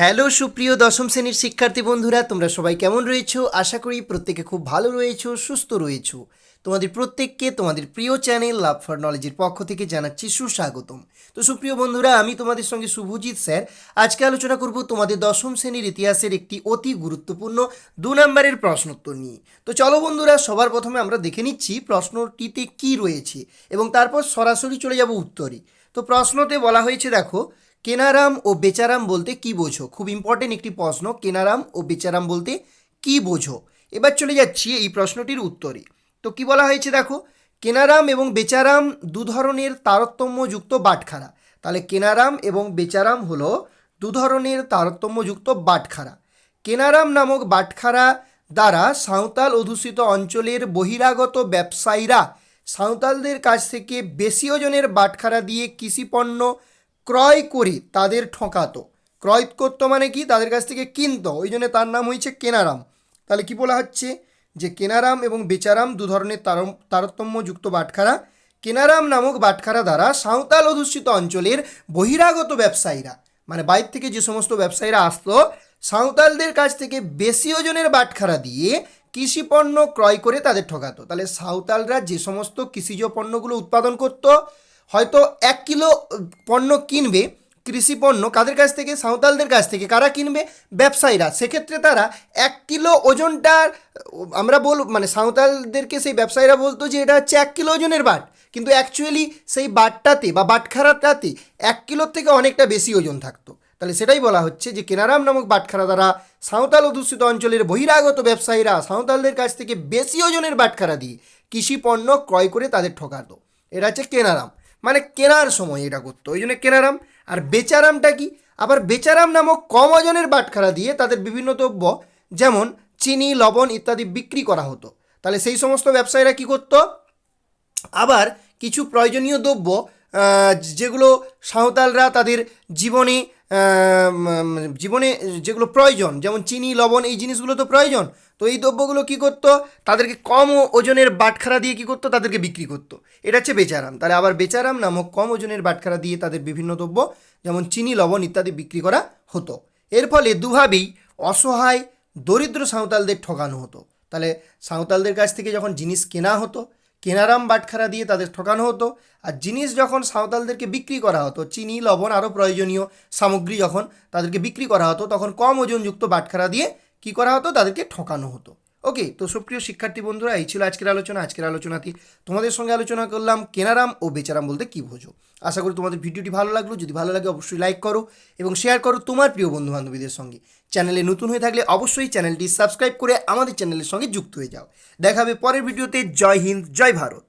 Hello সুপ্রিয় দশম শ্রেণির শিক্ষার্থী বন্ধুরা, তোমরা সবাই কেমন রয়েছো? আশা করি প্রত্যেকে খুব ভালো রয়েছো, সুস্থ রয়েছো। তোমাদের প্রত্যেককে তোমাদের প্রিয় চ্যানেল লাভ ফর নলেজের পক্ষ থেকে জানাচ্ছি সুস্বাগতম। তো সুপ্রিয় বন্ধুরা, আমি তোমাদের সঙ্গে শুভজিৎ স্যার। আজকে আলোচনা করব তোমাদের দশম শ্রেণির ইতিহাসের একটি অতি গুরুত্বপূর্ণ দু নম্বরের প্রশ্নোত্তর নিয়ে। তো চলো বন্ধুরা, সবার প্রথমে আমরা দেখে নিচ্ছি প্রশ্নটিতে কি রয়েছে এবং তারপর সরাসরি চলে যাব উত্তরে। তো প্রশ্নতে বলা হয়েছে, দেখো কেনারাম ও বেচারাম বলতে কি বোঝো? খুব ইম্পর্টেন্ট একটি প্রশ্ন, কেনারাম ও বেচারাম বলতে কি বোঝো? এবার চলে যাচ্ছি এই প্রশ্নটির উত্তরে। তো কি বলা হয়েছে দেখো? কেনারাম এবং বেচারাম দু ধরনের তারতম্যযুক্ত বাটখারা। তাহলে কেনারাম এবং বেচারাম হলো দু ধরনের তারতম্যযুক্ত বাটখারা। কেনারাম নামক বাটখারা দ্বারা সাঁওতাল অধ্যুষিত অঞ্চলের বহিরাগত ব্যবসায়ীরা সাঁওতালদের কাছ থেকে বেশি ওজনের বাটখারা দিয়ে কৃষিপণ্য ক্রয় করে, তাদের ঠকাতো। ক্রয় করতো মানে কি? তাদের কাছ থেকে কিনতো। ওই জন্য তার নাম হয়েছে কেনারাম। তাহলে কি বলা হচ্ছে? যে কেনারাম এবং বেচারাম দু ধরনের তারতম্যযুক্ত বাটখারা। কেনারাম নামক বাটখারা দ্বারা সাঁওতাল অধ্যুষিত অঞ্চলের বহিরাগত ব্যবসায়ীরা মানে বাইর থেকে যে সমস্ত ব্যবসায়ীরা আসতো, সাঁওতালদের কাছ থেকে বেশি ওজনের বাটখারা দিয়ে কৃষিপণ্য ক্রয় করে তাদের ঠকাতো। তাহলে সাঁওতালরা যে সমস্ত কৃষিজ পণ্যগুলো উৎপাদন করতো হয়তো এক কিলো পণ্য কিনবে, কৃষি পণ্য কাদের কাছ থেকে? সাঁওতালদের কাছ থেকে। কারা কিনবে? ব্যবসায়ীরা। সেক্ষেত্রে তারা এক কিলো ওজনটার আমরা বল মানে সাঁওতালদেরকে সেই ব্যবসায়ীরা বলতো যে এটা হচ্ছে এক কিলো ওজনের বাট। কিন্তু অ্যাকচুয়ালি সেই বাটটাতে বা বাটখারাটাতে এক কিলোর থেকে অনেকটা বেশি ওজন থাকতো। তাহলে সেটাই বলা হচ্ছে যে কেনারাম নামক বাটখারা দ্বারা সাঁওতাল অধ্যুষিত অঞ্চলের বহিরাগত ব্যবসায়ীরা সাঁওতালদের কাছ থেকে বেশি ওজনের বাটখারা দিয়ে কৃষি পণ্য ক্রয় করে তাদের ঠকাতো। এটা হচ্ছে কেনারাম। মানে কেনার সময় এটা করতো, ওই জন্য কেনারাম। আর বেচারামটা কি? আবার বেচারাম নামক কম ওজনের বাটখারা দিয়ে তাদের বিভিন্ন দ্রব্য, যেমন চিনি, লবণ ইত্যাদি বিক্রি করা হতো। তাহলে সেই সমস্ত ব্যবসায়ীরা কি করত? আবার কিছু প্রয়োজনীয় দ্রব্য যেগুলো সাঁওতালরা তাদের জীবনে জীবনে যেগুলো প্রয়োজন, যেমন চিনি, লবণ, এই জিনিসগুলো তো প্রয়োজন, তো এই দ্রব্যগুলো কী করতো? তাদেরকে কম ওজনের বাটখারা দিয়ে কী করতো? তাদেরকে বিক্রি করতো। এটা হচ্ছে বেচারাম। তাহলে আবার বেচারাম নামক কম ওজনের বাটখারা দিয়ে তাদের বিভিন্ন দ্রব্য, যেমন চিনি, লবণ ইত্যাদি বিক্রি করা হতো। এর ফলে দুভাবেই অসহায়, দরিদ্র সাঁওতালদের ঠকানো হতো। তাহলে সাঁওতালদের কাছ থেকে যখন জিনিস কেনা হতো কেনারাম বাটখারা দিয়ে তাদের ঠকানো হতো। আর জিনিস যখন সাঁওতালদেরকে বিক্রি করা হতো, চিনি, লবণ আরও প্রয়োজনীয় সামগ্রী যখন তাদেরকে বিক্রি করা হতো, তখন কম ওজনযুক্ত বাটখারা দিয়ে কি করা হতো? তাদেরকে ঠকানো হতো। ওকে তো সুপ্রিয় শিক্ষার্থী বন্ধুরা, এই ছিল আজকের আলোচনা। আজকের আলোচনাতে তোমাদের সঙ্গে আলোচনা করলাম কেনারাম ও বেচারাম বলতে কী বোঝো। আশা করি তোমাদের ভিডিওটি ভালো লাগল। যদি ভালো লাগে অবশ্যই লাইক করো এবং শেয়ার করো তোমার প্রিয় বন্ধু বান্ধবীদের সঙ্গে চ্যানেলে নতুন হয়ে থাকলে অবশ্যই চ্যানেলটি সাবস্ক্রাইব করে আমাদের চ্যানেলের সঙ্গে যুক্ত হয়ে যাও। দেখাবে পরের ভিডিওতে। জয় হিন্দ, জয় ভারত।